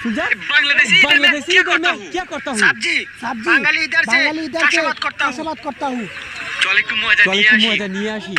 सुजा बांग्लादेशी इधर मैं बांग्लादेशी क्या इधर करता मैं हूँ? क्या करता हूँ सब्जी सब्जी बांगाली इधर से बांगाली इधर से चाषाबाद करता हूँ चाषाबाद करता हूँ চল একটু মজা চল নিয়ে একটু আসি